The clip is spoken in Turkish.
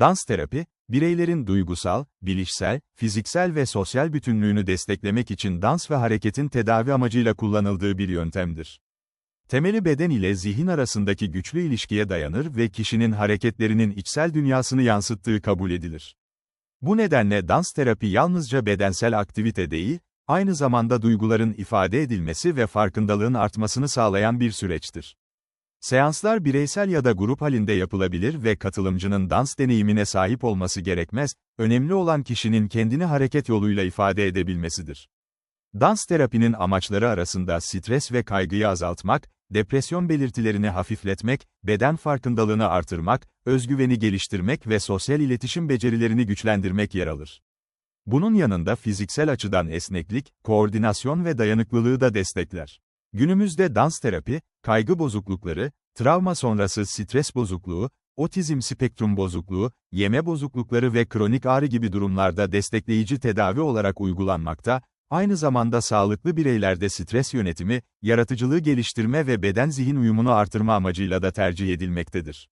Dans terapi, bireylerin duygusal, bilişsel, fiziksel ve sosyal bütünlüğünü desteklemek için dans ve hareketin tedavi amacıyla kullanıldığı bir yöntemdir. Temeli beden ile zihin arasındaki güçlü ilişkiye dayanır ve kişinin hareketlerinin içsel dünyasını yansıttığı kabul edilir. Bu nedenle dans terapi yalnızca bedensel aktivite değil, aynı zamanda duyguların ifade edilmesi ve farkındalığın artmasını sağlayan bir süreçtir. Seanslar bireysel ya da grup halinde yapılabilir ve katılımcının dans deneyimine sahip olması gerekmez, önemli olan kişinin kendini hareket yoluyla ifade edebilmesidir. Dans terapinin amaçları arasında stres ve kaygıyı azaltmak, depresyon belirtilerini hafifletmek, beden farkındalığını artırmak, özgüveni geliştirmek ve sosyal iletişim becerilerini güçlendirmek yer alır. Bunun yanında fiziksel açıdan esneklik, koordinasyon ve dayanıklılığı da destekler. Günümüzde dans terapi, kaygı bozuklukları, travma sonrası stres bozukluğu, otizm spektrum bozukluğu, yeme bozuklukları ve kronik ağrı gibi durumlarda destekleyici tedavi olarak uygulanmakta, aynı zamanda sağlıklı bireylerde stres yönetimi, yaratıcılığı geliştirme ve beden-zihin uyumunu artırma amacıyla da tercih edilmektedir.